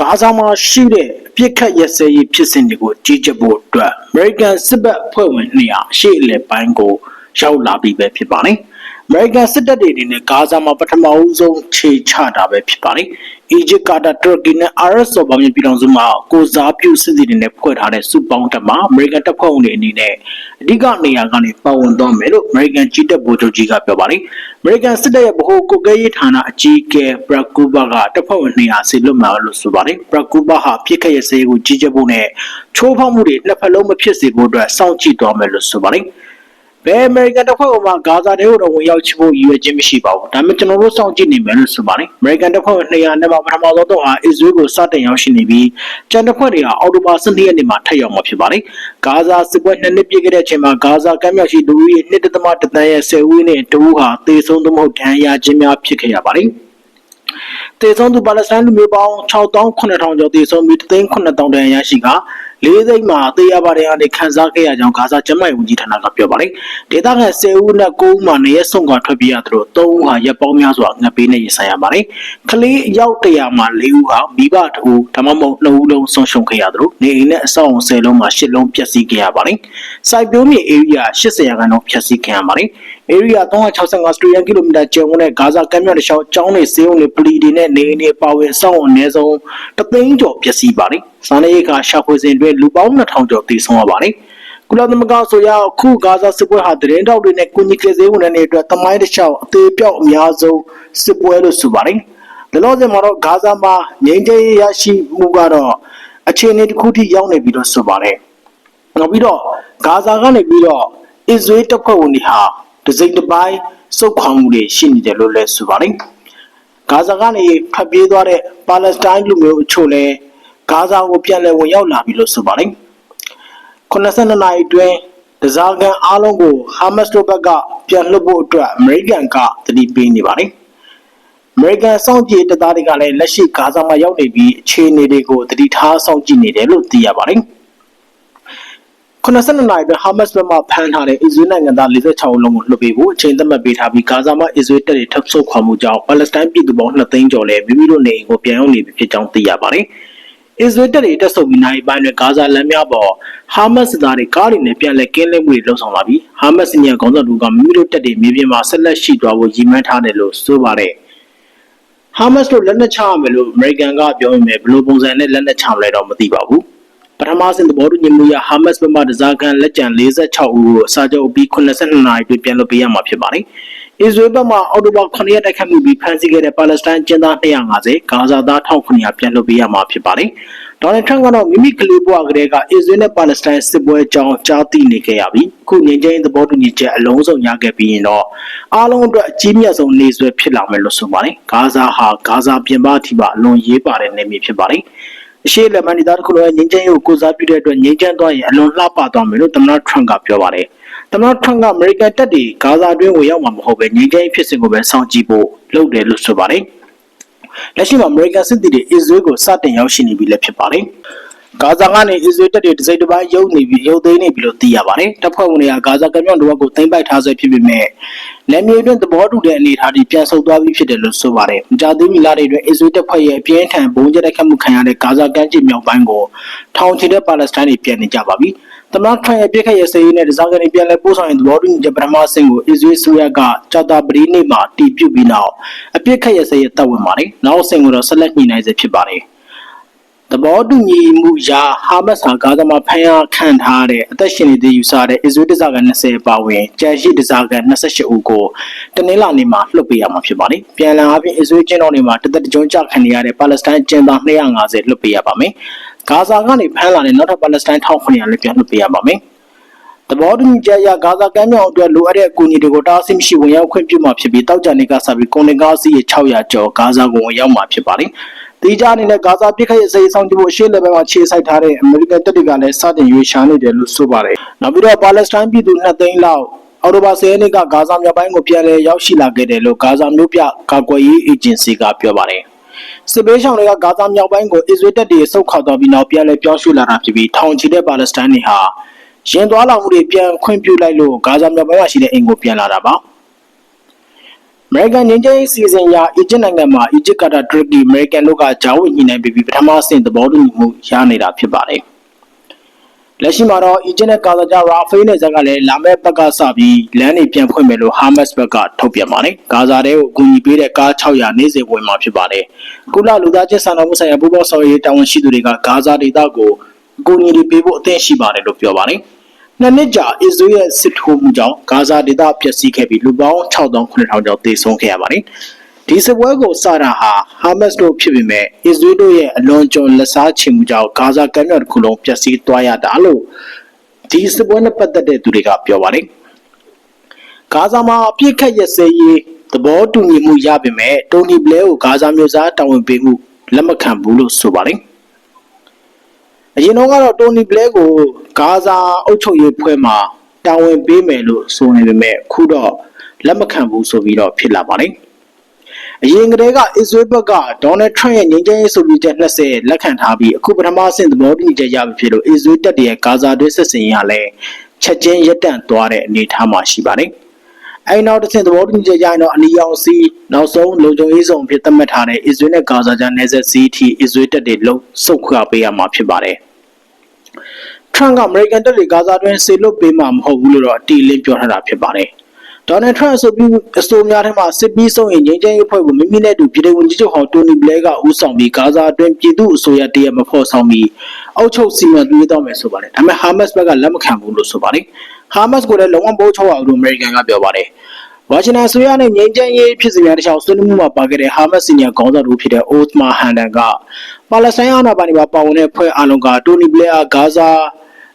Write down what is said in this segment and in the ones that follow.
ဂါဇာမှာရှိတဲ့အပြစ်ခတ်ရစဲရေးဖြစ်စဉ်တွေကိုကြီးကြပ်ဖို့အတွက် American စစ်ဘက်ဖွဲ့ဝင်200ရှေ့အလယ်ပိုင်းကိုရောက်လာပြီပဲဖြစ်ပါတယ်။ American စစ်တပ်တွေအနေနဲ့ဂါဇာမှာပထမဦးဆုံးခြေချတာပဲဖြစ်ပါတယ်။အီဂျစ်ကာတာတူရကီနဲ့ RS ဆိုပါမြေပြည်တော်စုမှာကိုစားပြုစစ်သည်တွေနဲ့ဖွဲ့ထားတဲ့စုပေါင်းတပ်မှာ American တပ်ဖွဲ့ဝင်တွေအနေနဲ့အဓိကနေရာကနေပါဝင်သွားမယ်လို့ American ကြီးတပ်ဗိုလ်ချုပ်ကြီးကပြောပါတယ်။ American စစ်တပ်ရဲ့ဗဟိုကုတ်ကဲရေးဌာနအကြီးအကဲ Brad Cooper ကတပ်ဖွဲ့ဝင်200ဆီလွတ်မှာလို့ဆိုပါတယ်။ Brad Cooper ဟာပြစ်ခတ်ရစေးကိုကြီးကြပ်ဖို့နဲ့ချိုးဖောက်မှုတွေနှစ်ဖက်လုံးမဖြစ်စေဖို့အတွက်စောင့်ကြည့်သွားမယ်လို့ဆိုပါတယ်။ ဘယ်အမေရိကန်တပ်ဖွဲ့မှဂါဇာတွေကိုတော့ဝင်ရောက်ချဖို့ရည်ရွယ်ခြင်းမရှိပါဘူး။ဒါပေမဲ့ကျွန်တော်တို့စောင့်ကြည့်နေမယ်လို့ဆိုပါတယ်။အမေရိကန်တပ်ဖွဲ့ဝင်200နဲ့မှပထမဆုံးတော့ဟာအစ္စရေးကိုစတင်ရောက်ရှိနေပြီးကျန်တပ်ဖွဲ့တွေဟာအော်တိုဘာ12ရက်နေ့မှာထပ်ရောက်မှာဖြစ်ပါတယ်။ဂါဇာစစ်ပွဲနှစ်နှစ်ပြည့်ခဲ့တဲ့အချိန်မှာဂါဇာကမ်းမြောင်ရှိလူဦးရေ1.3တန်းရဲ့10ဦးနဲ့တဦးဟာသေဆုံးသူမဟုတ်ဒဏ်ရာခြင်းများဖြစ်ခဲ့ရပါတယ်။တေဆုံးသူပါလက်စတိုင်းလူမျိုးပေါင်း6,900ကျော်တေဆုံးပြီး3,900တန်ရရှိက လေးသိန်းမှာသေရပါတယ်အနေခန်းစားခဲ့ရကြောင်းဂါဇာကျန်းမာရေးဝန်ကြီးဌာနကပြောပါတယ်။ဒေသခံ10ဦးနဲ့9ဦးမှာနေရဆုံးကွာထွက်ပြေးရသလို3ဦးဟာရပ်ပေါင်းများစွာငတ်ပေးနေရဆိုင်ရပါတယ်။ကလေးအယောက်100မှာ4ဦးဟာမိဘတူဒါမှမဟုတ်2ဦးလုံးဆုံးရှုံးခဲ့ရသလိုနေအိမ်နဲ့အဆောက်အုံ10လုံးမှာ10လုံးပျက်စီးခဲ့ရပါတယ်။စိုက်ပျိုးမြေ area 80ရာခိုင်နှုန်းဖျက်ဆီးခံရပါတယ်။ area 365 square kilometer ကျယ်ဝန်းတဲ့ဂါဇာကမ်းမြောင်တစ်လျှောက်ကျောင်းတွေစေုံတွေပလီတွေနဲ့နေအိမ်တွေပါဝင်ဆောက်အုံအနည်းဆုံးတသိန်းကျော်ပျက်စီးပါတယ်။စားနပ်ရိက္ခာရှာဖွေစဉ်အတွင်းလူပေါင်း2000ကျော်သေဆုံးရပါတယ်။ကုလသမဂ္ဂဆိုရအခုဂါဇာစစ်ပွဲဟာတရင်တောက်တွေနဲ့ကုညီကလေးစေးဝန်ထမ်းတွေအတွက်တမိုင်းတစ်လျှောက်အသေးပြောက်အများဆုံးစစ်ပွဲလို့ဆိုပါတယ်။ဒါလို့စင်မှာတော့ဂါဇာမှာငြိမ်းချမ်းရေးရရှိမှုကတော့အခြေအနေတစ်ခုထိရောက်နေပြီလို့ဆိုပါတယ်။နောက်ပြီးတော့ဂါဇာကနေပြီးတော့အစ္စရေးတပ်ဖွဲ့ဝင်တွေဟာ ဒစိမ့်တစ်ပိုင်းစုတ်ခွာမှုတွေရှိနေတယ်လို့လည်းဆိုပါတယ်။ဂါဇာကနေဖျက်ပြေးသွားတဲ့ပါလက်စတိုင်းလူမျိုးအချို့လည်းဂါဇာကိုပြန်လည်ဝင်ရောက်လာပြီလို့ဆိုပါတယ်82နာရီအတွင်းဒဇာကန်အားလုံးကိုဟာမတ်စ်တို့ဘက်ကပြန်လွှတ်ဖို့အတွက်အမေရိကန်ကတတိပေးနေပါတယ်အမေရိကန်စောင့်ကြည့်တပ်သားတွေကလည်းလက်ရှိဂါဇာမှာရောက်နေပြီးအခြေအနေတွေကိုတတိထားစောင့်ကြည့်နေတယ်လို့သိရပါတယ် 82နာရီအတွင်းဟာမတ်စ်ဘက်မှဖမ်းထားတဲ့အစ္စရေးနိုင်ငံသား46ဦးလုံးကိုလွှတ်ပေးဖို့အချိန်သတ်မှတ်ပေးထားပြီးဂါဇာမှာအစ္စရေးတပ်တွေထပ်ဆုတ်ခွာမှုကြောင့်ပါလက်စတိုင်းပြည်သူပေါင်း2သိန်းကျော်လည်းမိမိတို့နေအိမ်ကိုပြန်ရောက်နေပြီဖြစ်ကြောင်းသိရပါတယ်။အစ္စရေးတပ်တွေတက်ဆုပ်ပြီးနိုင်ပိုင်းတွင်ဂါဇာလမ်းများပေါ်ဟာမတ်စ်သားတွေကားတွေနဲ့ပြန်လည်ကင်းလဲမှုတွေလှုံ့ဆော်လာပြီးဟာမတ်စ်ညံခေါင်းဆောင်တို့ကမိမိတို့တပ်တွေမြေပြင်မှာဆက်လက်ရှိသွားဖို့ရည်မှန်းထားတယ်လို့ဆိုပါတယ်ဟာမတ်စ်တို့လက်နက်ချရမယ်လို့အမေရိကန်ကပြောပေမဲ့ဘယ်လိုပုံစံနဲ့လက်နက်ချမလဲတော့မသိပါဘူး ပထမဆင့်သဘောတူညီမှုရဟာမတ်စ်ဘက်မှဒဇာကန်လက်ကျန်46ဦးကိုစာချုပ်ပြီး82နာရီအတွင်းပြန်လွှတ်ပေးရမှာဖြစ်ပါတယ်။အစ္စရေးဘက်မှအော်တိုဘာ9ရက်တိုက်ခတ်မှုပြီးဖမ်းဆီးခဲ့တဲ့ပါလက်စတိုင်းကျင်းသား250ဂါဇာသား1900ပြန်လွှတ်ပေးရမှာဖြစ်ပါတယ်။ဒေါ်နယ်ထရန့်ကတော့မိမိကလေးဘဝကလေးကအစ္စရေးနဲ့ပါလက်စတိုင်းစစ်ပွဲအကြောင်းကြားသိနေခဲ့ရပြီးအခုငြိမ်းချမ်းရေးသဘောတူညီချက်အလုံးစုံရခဲ့ပြီးရင်တော့အားလုံးအတွက်အကြီးမြတ်ဆုံးနေဆွဲဖြစ်လာမယ်လို့ဆိုပါတယ်။ဂါဇာဟာဂါဇာပြင်ပအထိပါအလွန်ရေးပါတဲ့နေမြေဖြစ်ပါတယ်။ အရှိလက်မန်ဒီသားတစ်ခုလုံးရဲ့ငြိမ်းချမ်းရေးကိုကိုစားပြုတဲ့အတွက်ငြိမ်းချမ်းသွားရင်အလွန်လှပသွားမယ်လို့သမ္မတထရန့်ကပြောပါတယ်။သမ္မတထရန့်ကအမေရိကန်တပ်တွေဂါဇာတွင်းကိုရောက်မှာမဟုတ်ပဲငြိမ်းချမ်းရေးဖြစ်စဉ်ကိုပဲစောင့်ကြည့်ဖို့လုပ်တယ်လို့ဆိုပါတယ်။လက်ရှိမှာအမေရိကန်စစ်သည်တွေအစ္စရေးကိုစတင်ရောက်ရှိနေပြီလည်းဖြစ်ပါတယ်။ ဂါဇာကနေအစ္စရေးတပ်တွေတစ်စိတ်တစ်ပိုင်းရုပ်နေပြီးရုပ်သိမ်းနေပြီလို့သိရပါတယ်။တပ်ဖွဲ့ဝင်တွေကဂါဇာကမ်းမြောင်တစ်ဝက်ကိုသိမ်းပိုက်ထားဆဲဖြစ်ပေမဲ့လက်မြေတွင်သဘောတူတဲ့အနေအထားတွေပြန်ဆုတ်သွားပြီဖြစ်တယ်လို့ဆိုပါတယ်။မကြာသေးမီလတွေအတွင်းအစ္စရေးတပ်ဖွဲ့ရဲ့အပြင်းထန်ဘုံကျတိုက်ခတ်မှုခံရတဲ့ဂါဇာကမ်းခြေမြောက်ပိုင်းကိုထောင်ချီတဲ့ပါလက်စတိုင်းတွေပြန်နေကြပါပြီ။သမ္မတထရန့်ရဲ့ပြစ်ခတ်ရစရေးနဲ့ဒဇာကန်ပြန်လည်ပို့ဆောင်ရေးသဘောတူညီချက်ပထမဆင့်ကိုအစ္စရေးဆိုရကကြာတာပတိနေ့မှာတည်ပြုပြီးနောက်အပြစ်ခတ်ရစရေးတပ်ဝင်ပါတယ်။နောက်ဆင့်ကိုတော့ဆက်လက်ညှိနှိုင်းစေဖြစ်ပါတယ်။ သဘောတူညီမှုရာဟာမတ်စ်ဟာဂါဇာမှာဖမ်းရခံထားတဲ့အသက်ရှင်နေတဲ့ယူဆတဲ့အစ္စရေးဒဇာကန်20ပါဝင်ကြံရှိဒဇာကန်28ဦးကိုတနင်္လာနေ့မှာလွှတ်ပေးရမှာဖြစ်ပါတယ်။ပြန်လည်အပြင်အစ္စရေးကျင်းတော်တွေမှာတသက်တကြုံကြခံနေရတဲ့ပါလက်စတိုင်းကျင်းသား250လွှတ်ပေးရပါမယ်။ဂါဇာကနေဖမ်းလာတဲ့နောက်ထပ်ပါလက်စတိုင်း1900လည်းပြန်လွှတ်ပေးရပါမယ်။သဘောတူညီချက်အရဂါဇာကမ်းမြောင်အတွက်လိုအပ်တဲ့အကူအညီတွေကိုတားဆီးမရှိဝင်ရောက်ခွင့်ပြုမှာဖြစ်ပြီးတောက်ကြနေကစပြီးကုန်တင်ကားစီးရေ600ကျော်ဂါဇာကိုဝင်ရောက်မှာဖြစ်ပါတယ်။ ဒီကြားအနေနဲ့ဂါဇာပြစ်ခတ်ရေးစေဆောင်ကြဖို့ရှေ့လက်ဘက်မှာခြေစိုက်ထားတဲ့အမေရိကန်တပ်တွေကလည်းစတင်ရွေးရှာနေတယ်လို့ဆိုပါတယ်။နောက်ပြီးတော့ပါလက်စတိုင်းပြည်သူ2သိန်းလောက်အော်တိုဘာ10ရက်နေ့ကဂါဇာမြောက်ပိုင်းကိုပြန်လည်ရောက်ရှိလာခဲ့တယ်လို့ဂါဇာမြို့ပြကာကွယ်ရေးအေဂျင်စီကပြောပါတယ်။စစ်ပေးရှောင်တွေကဂါဇာမြောက်ပိုင်းကိုအစ္စရေးတပ်တွေဆုတ်ခွာသွားပြီးနောက်ပြန်လည်ပြောင်းရွှေ့လာတာဖြစ်ပြီးထောင်ချီတဲ့ပါလက်စတိုင်းတွေဟာရင်သွားလာမှုတွေပြန်ခွင့်ပြုလိုက်လို့ဂါဇာမြောက်ပိုင်းမှာရှိတဲ့အိမ်ကိုပြန်လာတာပါ အမေရိကန်ငင်းကျင်းစီစဉ်ရာအီဂျစ်နိုင်ငံမှာအီဂျစ်ကတာတူရကီအမေရိကန်တို့ကဂျာဝတ်ညှိနှိုင်းပြီးပထမအဆင့်သဘောတူညီမှုရနေတာဖြစ်ပါတယ်။လက်ရှိမှာတော့အီဂျစ်နဲ့ကာဇာဂျာရာဖေးနဲ့ဇက်ကလည်းလာမယ့်ဘက်ကစပြီးလမ်းတွေပြန်ဖွင့်မယ်လို့ဟာမတ်စ်ဘက်ကထုတ်ပြန်ပါတယ်။ကာဇာတဲ့ကိုအကူအညီပေးတဲ့ကား600နေ့စဉ်ဝင်မှာဖြစ်ပါတယ်။ကုလလူသားချင်းစာနာမှုဆိုင်ရာပူးပေါင်းဆောင်ရွက်ရေးတာဝန်ရှိသူတွေကဂါဇာဒေသကိုအကူအညီတွေပေးဖို့အသင့်ရှိပါတယ်လို့ပြောပါတယ်။ နှစ်နှစ်ကြာအစ္စရေးရဲ့စစ်ထိုးမှုကြောင့်ဂါဇာဒေသပျက်စီးခဲ့ပြီးလူပေါင်း6,900ကျော်သေဆုံးခဲ့ရပါတယ်။ဒီစစ်ပွဲကိုစတာဟာဟာမတ်စ်တို့ဖြစ်ပေမဲ့အစ္စရေးတို့ရဲ့အလွန်ကျွံလက်စားချေမှုကြောင့်ဂါဇာကမ်းမြောင်တစ်ခုလုံးပျက်စီးသွားရတာလို့ဒီစစ်ပွဲနဲ့ပတ်သက်တဲ့သူတွေကပြောပါတယ်။ဂါဇာမှာအပြစ်ခတ်ရစေရေးသဘောတူညီမှုရပေမဲ့တိုနီဘလဲကိုဂါဇာမျိုးစားတာဝန်ပေးမှုလက်မခံဘူးလို့ဆိုပါတယ်။ အရင်တော့ကတော့တိုနီဘလဲကိုဂါဇာအုပ်ချုပ်ရေးဖွဲ့မှာတာဝန်ပေးမယ်လို့ဆိုနေပေမဲ့ခုတော့လက်မခံဘူးဆိုပြီးတော့ဖြစ်လာပါတယ်။အရင်ကတည်းကအစ္စရေးဘက်ကဒေါ်နယ်ထရန့်ရဲ့ငြိမ်းချမ်းရေးဆိုပြီးချက်20လက်ခံထားပြီးအခုပထမဆင့်သဘောတူညီချက်ရပြီဖြစ်လို့အစ္စရေးတပ်တွေရဲ့ဂါဇာတွင်းစစ်စင်ရေးကလည်းချက်ချင်းရပ်တန့်သွားတဲ့အနေအထားမှာရှိပါတယ်။အဲဒီနောက်တစ်ဆင့်သဘောတူညီချက်ရရင်တော့အနီရောင်စီနောက်ဆုံးလုံခြုံရေးဆောင်ဖြစ်သတ်မှတ်ထားတဲ့အစ္စရေးနဲ့ဂါဇာကြားနယ်စပ်စီးထိအစ္စရေးတပ်တွေလုံဆုတ်ခွာပေးရမှာဖြစ်ပါတယ်။ ထရန့်ကအမေရိကန်တပ်တွေဂါဇာတွင်ဆေလွတ်ပေးမှာမဟုတ်ဘူးလို့တော့အတီလင်းပြောထားတာဖြစ်ပါတယ်။ဒေါ်နယ်ထရန့်အဆိုပြုအဆိုများထဲမှာစစ်ပြီးဆုံးရင်ငြိမ်းချမ်းရေးအဖွဲ့ကိုမိမိနဲ့တူပြည်ထောင်ဝန်ကြီးချုပ်ဟော်တိုနီဘလဲကဦးဆောင်ပြီးဂါဇာအတွင်းပြည်သူအစိုးရတရမဖော်ဆောင်ပြီးအောက်ချုပ်စီမံပြုသွားမယ်ဆိုပါတယ်။ဒါပေမဲ့ဟာမတ်စ်ဘက်ကလက်မခံဘူးလို့ဆိုပါတယ်။ဟာမတ်စ်ကလည်းလုံးဝပိုးချောအောင်လို့အမေရိကန်ကပြောပါတယ်။ဝါရှင်တန်ဆိုရနဲ့ငြိမ်းချမ်းရေးဖြစ်စဉ်များတစ်ခြားဆွေးနွေးမှုမှာပါခဲ့တဲ့ဟာမတ်စီနီယာခေါင်းဆောင်တို့ဖြစ်တဲ့အိုသမာဟန်ဒန်ကပါလက်စတိုင်းအာဏာပိုင်တွေပါပါဝင်တဲ့ဖွဲ့အားလုံးကတိုနီဘလဲအားဂါဇာ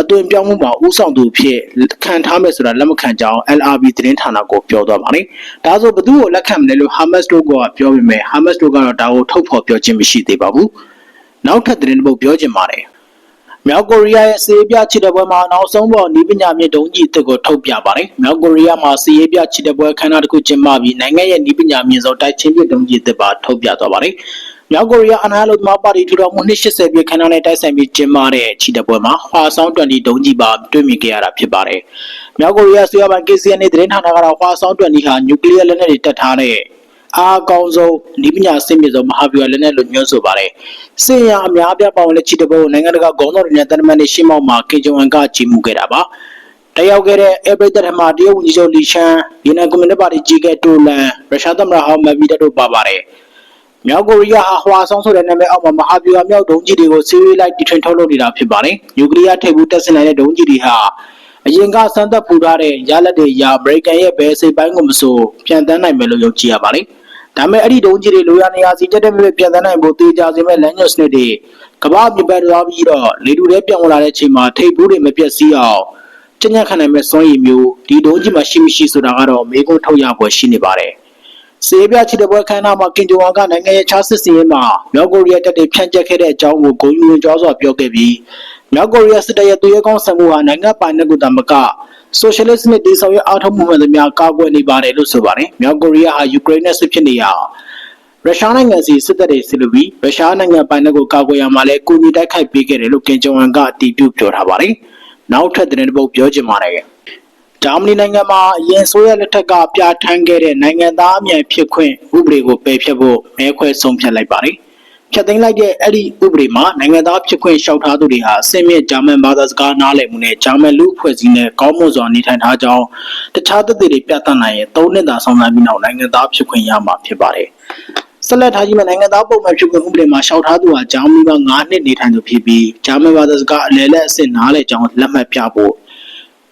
အသွင်ပြောင်းမှုမှာဥဆောင်သူဖြစ်ခံထားမယ်ဆိုတာလက်မခံကြောင်း LRB သတင်းဌာနကိုပြောသွားပါတယ်။ဒါဆိုဘသူ့ကိုလက်ခံမလဲလို့ Hamas တို့ကပြောပေမဲ့ Hamas တို့ကတော့ဒါကိုထုတ်ဖော်ပြောခြင်းမရှိသေးပါဘူး။နောက်ထပ်သတင်းတစ်ပုဒ်ပြောချင်ပါတယ်။မြောက်ကိုရီးယားရဲ့စီးရေးပြချစ်တဲ့ပွဲမှာနောက်ဆုံးပေါ်နီးပညာမြင့်ဒုံးကြီးတစ်ကိုထုတ်ပြပါတယ်။မြောက်ကိုရီးယားမှာစီးရေးပြချစ်တဲ့ပွဲခန်းနာတစ်ခုကျင်းပပြီးနိုင်ငံရဲ့နီးပညာမြင့်ဆုံးတိုက်ချင်းပြဒုံးကြီးတစ်ပါထုတ်ပြသွားပါတယ်။ မြောက်ကိုရီးယားအနားလို့သမားပါတီထူထောင်မှု280ပြည့်ခန်းနာနဲ့တိုက်ဆိုင်ပြီးကျင်းပတဲ့ချီတပွဲမှာဟွာဆောင်း20ဒုံးကြီးပါတွေ့မြင်ခဲ့ရတာဖြစ်ပါတယ်။မြောက်ကိုရီးယားဆွေးရပိုင်း KCN နဲ့သတင်းဌာနကတော့ဟွာဆောင်း20ဟာနျူကလ িয়ার လက်နက်တွေတက်ထားတဲ့အားကောင်းဆုံးဒီပညာစင်မြေဆုံးမဟာဗျူဟာလက်နက်လို့ညွှန်းဆိုပါတယ်။စင်ရအများအပြားပါဝင်တဲ့ချီတပွဲကိုနိုင်ငံတကာဂုဏ်တော်တွေနဲ့တန်တမန်တွေရှင်းမောက်မှာကင်ဂျုံအန်ကကြီးမှုခဲ့တာပါ။တယောက်ခဲ့တဲ့အေဘရိတ်တထမတရုတ်ဝန်ကြီးချုပ်လီရှန်ဗီနန်ကွန်မြူနစ်ပါတီကြီးကဲတိုလန်ရုရှားသမ္မတဟောင်းမဗီဒတ်တို့ပါပါတယ်။ မြောက်ကိုရီးယားဟာဟွာဆောင်ဆိုတဲ့နာမည်အောက်မှာမဟာဗျူဟာမြောက်ဒုံးကြီးတွေကိုစီးရီးလိုက်တီထွင်ထုတ်လုပ်နေတာဖြစ်ပါတယ်။နျူကလ িয়ার ထိပ်ဘူးတက်ဆင်နိုင်တဲ့ဒုံးကြီးတွေဟာအရင်ကစမ်းသပ်ပူထားတဲ့ရလက်တွေရာအမေရိကန်ရဲ့ဘယ်စိတ်ပိုင်းကိုမဆိုပြန်တန်းနိုင်မယ်လို့ယုံကြည်ရပါတယ်။ဒါပေမဲ့အဲ့ဒီဒုံးကြီးတွေလိုရနေရာစီတက်တဲ့မြေပြန်တန်းနိုင်ဖို့တေးကြစေမဲ့လမ်းညွှန်စနစ်တွေကမ္ဘာမြေပတ်သွားပြီးတော့လေတူတွေပြောင်းလာတဲ့အချိန်မှာထိပ်ဘူးတွေမပြတ်စီးအောင်ကျဉ်းညက်ခံနိုင်မဲ့စွမ်းရည်မျိုးဒီဒုံးကြီးမှာရှိမရှိဆိုတာကတော့မေးခွန်းထုတ်ရဖို့ရှိနေပါတယ်။ စေပြချစ်တဲ့ပွဲခန်းနာမှာကင်ဂျိုဝါကနိုင်ငံရဲ့ခြားစစ်စင်ရေးမှာမြောက်ကိုရီးယားတပ်တွေဖြန့်ကျက်ခဲ့တဲ့အကြောင်းကိုဂုဏ်ယူဝင်ကြောစွာပြောခဲ့ပြီးမြောက်ကိုရီးယားစစ်တပ်ရဲ့သူရဲကောင်းဆန်မှုဟာနိုင်ငံပိုင်တဲ့ကုတမကဆိုရှယ်လစ်နဲ့တည်ဆောက်ရအားထုတ်မှုမှန်သမျှကာကွယ်နေပါတယ်လို့ဆိုပါတယ်မြောက်ကိုရီးယားဟာယူကရိန်းနဲ့စစ်ဖြစ်နေရရုရှားနိုင်ငံစီစစ်တပ်တွေဆီလိုပြီးရုရှားနိုင်ငံပိုင်တဲ့ကိုကာကွယ်ရမှာလဲကူညီတိုက်ခိုက်ပေးခဲ့တယ်လို့ကင်ဂျုံဝမ်ကအတည်ပြုပြောထားပါတယ်နောက်ထပ်တဲ့ပုတ်ပြောချင်ပါတယ် ဂျာမနီနိုင်ငံမှာအရင်ဆိုရလက်ထက်ကပြဋ္ဌာန်းခဲ့တဲ့နိုင်ငံသားအမြန်ဖြစ်ခွင့်ဥပဒေကိုပယ်ဖျက်ဖို့မဲခွဲဆုံးဖြတ်လိုက်ပါတယ်။ဖြတ်သိမ်းလိုက်တဲ့အဲ့ဒီဥပဒေမှာနိုင်ငံသားဖြစ်ခွင့်လျှောက်ထားသူတွေဟာအစင်းမြင့်ဂျာမန်ဘာသာစကားနားလည်မှုနဲ့ဂျာမန်လူအဖွဲ့အစည်းနဲ့ကောင်းမွန်စွာနေထိုင်ထားကြောင်းတခြားသက်သေတွေပြသနိုင်ရင်၃နှစ်သာဆောင်ရွက်ပြီးနောက်နိုင်ငံသားဖြစ်ခွင့်ရမှာဖြစ်ပါတယ်။ဆက်လက်ထားကြီးမှာနိုင်ငံသားပုံမှန်ဖြစ်ခွင့်ဥပဒေမှာလျှောက်ထားသူဟာဂျာမနီမှာ9နှစ်နေထိုင်သူဖြစ်ပြီးဂျာမန်ဘာသာစကားအလယ်လက်အဆင့်နားလည်ကြောင်းလက်မှတ်ပြဖို့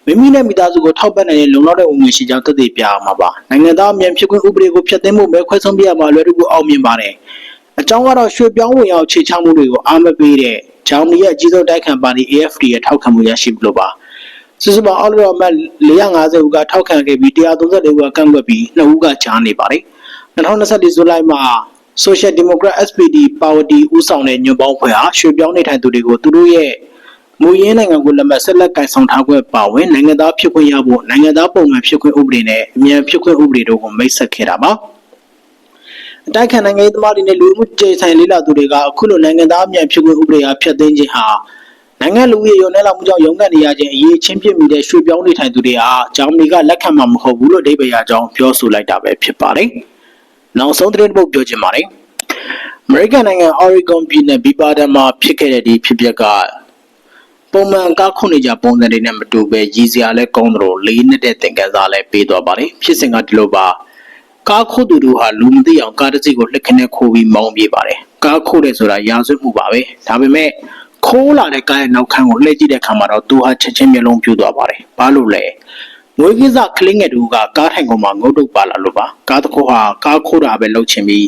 မိမိနဲ့မိသားစုကိုထောက်ပံ့နိုင်တဲ့လုံလောက်တဲ့ဝင်ငွေရှိကြောင်းသက်သေပြရမှာပါနိုင်ငံသားအမြန်ဖြစ်ခွင့်ဥပဒေကိုဖျက်သိမ်းဖို့မဲခွဲဆုံးပြရမှာလွယ်တူအောင်မြင်ပါတယ်အကြောင်းကတော့ရွှေပြောင်းဝင်ရောက်ခြေချမှုတွေကိုအားမပေးတဲ့ဂျာမနီရဲ့အကြီးဆုံးတိုက်ခံပါတီ AFD ရဲ့ထောက်ခံမှုရရှိလို့ပါစုစုပေါင်းအောက်လွှတ်တော်အမတ်450ဦးကထောက်ခံခဲ့ပြီး134ဦးကကန့်ကွက်ပြီး2ဦးကကြားနေပါတယ်2024ဇူလိုင်မှာ Social Democrat SPD Party ဦးဆောင်တဲ့ညွန့်ပေါင်းဖွဲ့ဟာရွှေပြောင်းနေထိုင်သူတွေကိုသူတို့ရဲ့ မူရင်းနိုင်ငံကိုလက်မှတ်ဆက်လက်ကင်ဆောင်ထားခွင့်ပါဝင်နိုင်ငံသားဖြစ်ခွင့်ရဖို့နိုင်ငံသားပုံမှန်ဖြစ်ခွင့်ဥပဒေနဲ့အမြန်ဖြစ်ခွင့်ဥပဒေတို့ကိုမိတ်ဆက်ခဲ့တာပါအတိုက်ခံနိုင်ငံရေးသမားတွေနဲ့လူမှုကြေဆိုင်လေးလာသူတွေကအခုလိုနိုင်ငံသားအမြန်ဖြစ်ခွင့်ဥပဒေအားဖျက်သိမ်းခြင်းဟာနိုင်ငံလူဦးရေရုံနဲ့လောက်မှုကြောင့်ရုံးကန်နေရခြင်းအရေးချင်းပြစ်မိတဲ့ရွှေပြောင်းနေထိုင်သူတွေဟာဂျာမနီကလက်ခံမှာမဟုတ်ဘူးလို့အဓိပ္ပာယ်ရကြောင်းပြောဆိုလိုက်တာပဲဖြစ်ပါတယ်။နောက်ဆုံးသတင်းတစ်ပုဒ်ပြောချင်ပါတယ်။အမေရိကန်နိုင်ငံ Oregon ပြည်နယ်ဘီပါဒန်မှာဖြစ်ခဲ့တဲ့ဒီဖြစ်ပျက်က ပုံမှန်ကားခုနေကြပုံစံတွေနဲ့မတူပဲရည်စရာလဲကောင်းသလိုလေးနှစ်တဲ့သင်ခန်းစာလဲပေးသွားပါတယ်ဖြစ်စဉ်ကဒီလိုပါကားခုတ်သူတို့ဟာလူမသိအောင်ကားတစ်စီးကိုလှစ်ခနဲ့ခိုးပြီးမောင်းပြေးပါတယ်ကားခုတ်တယ်ဆိုတာရာဇဝတ်မှုပါပဲဒါပေမဲ့ခိုးလာတဲ့ကားရဲ့နောက်ခန်းကိုလှည့်ကြည့်တဲ့အခါမှာတော့သူဟာချက်ချင်းမျက်လုံးပြူသွားပါတယ်ဘာလို့လဲငွေကိစ္စကလင်းငယ်တူကကားထိုင်ကုန်မှာငုတ်တုတ်ပါလာလို့ပါကားတစ်ခုဟာကားခိုးတာပဲလှုပ်ချင်ပြီး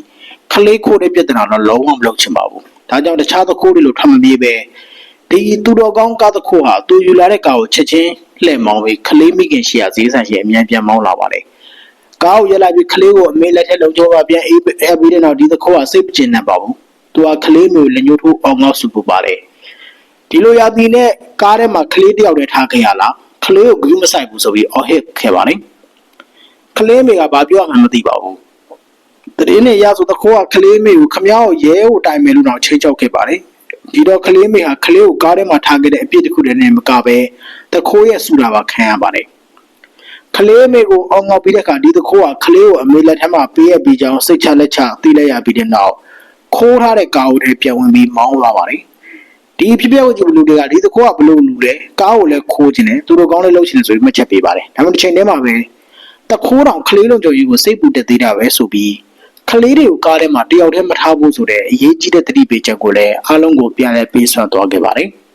ကလေးခိုးတဲ့ပြဿနာတော့လုံးဝမလုပ်ချင်ပါဘူး။ဒါကြောင့်တခြားသခိုးတွေလိုထပ်မပြေးပဲ ဒီသူတော်ကောင်းကားသခိုးဟာသူယူလာတဲ့ကားကိုချက်ချင်းလှည့်မောင်းပြီးကလေးမိခင်ရှိရာဈေးဆိုင်ရှိအမြန်ပြန်မောင်းလာပါတယ်။ကားကိုရက်လိုက်ပြီးကလေးကိုအမေလက်ထက်လုံချုံပါပြန်အေးအေးပြီးတဲ့နောက်ဒီသခိုးကစိတ်ပကျင်နေပါဘူး။သူကကလေးမျိုးလက်ညှိုးထိုးအောင်ငေါ့စုပူပါတယ်။ဒီလိုရာသီနဲ့ကားထဲမှာကလေးတယောက်တည်းထားခဲ့ရလား။ကလေးကိုဂရုမစိုက်ဘူးဆိုပြီးအော်ဟစ်ခဲ့ပါတယ်။ကလေးမေကဘာပြောမှမသိပါဘူး။တရင်နဲ့ရဆိုတခိုးကကလေးမေကိုခမ ्या ကိုရဲကိုတိုင်မယ်လို့တော့ချိန်ချောက်ခဲ့ပါတယ် ဒီတော့ကလေးမေဟာကလေးကိုကားထဲမှာထားခဲ့တဲ့အပြစ်တစ်ခုတည်းနဲ့မကပဲတခိုးရဲ့ဆူတာပါခံရပါတယ်ကလေးမေကိုအောင်ငေါပြီးတဲ့အခါဒီတခိုးကကလေးကိုအမေလက်ထက်မှာပေးရပြီးကြောင်းစိတ်ချလက်ချသိလိုက်ရပြီးတဲ့နောက်ခိုးထားတဲ့ကားကိုတည်းပြန်ဝင်ပြီးမောင်းလာပါတယ်ဒီဖြစ်ပျက်ကိုကြည့်ဘလူတွေကဒီတခိုးကဘလို့လူလဲကားကိုလည်းခိုးခြင်းတယ်သူတို့ကောင်းလေးလှုပ်ခြင်းတယ်ဆိုပြီးမှတ်ချက်ပေးပါတယ်ဒါပေမဲ့တစ်ချိန်တည်းမှာပဲတခိုးတောင်ကလေးလုံးကြော်ကြီးကိုစိတ်ပူတက်သေးတာပဲဆိုပြီး ကလေးတွေကိုကားထဲမှာတယောက်တည်းမထားဘူးဆိုတဲ့အရေးကြီးတဲ့သတိပေးချက်ကိုလည်းအားလုံးကိုပြန်လည်ပေးဆွမ်းသွားခဲ့ပါတယ်။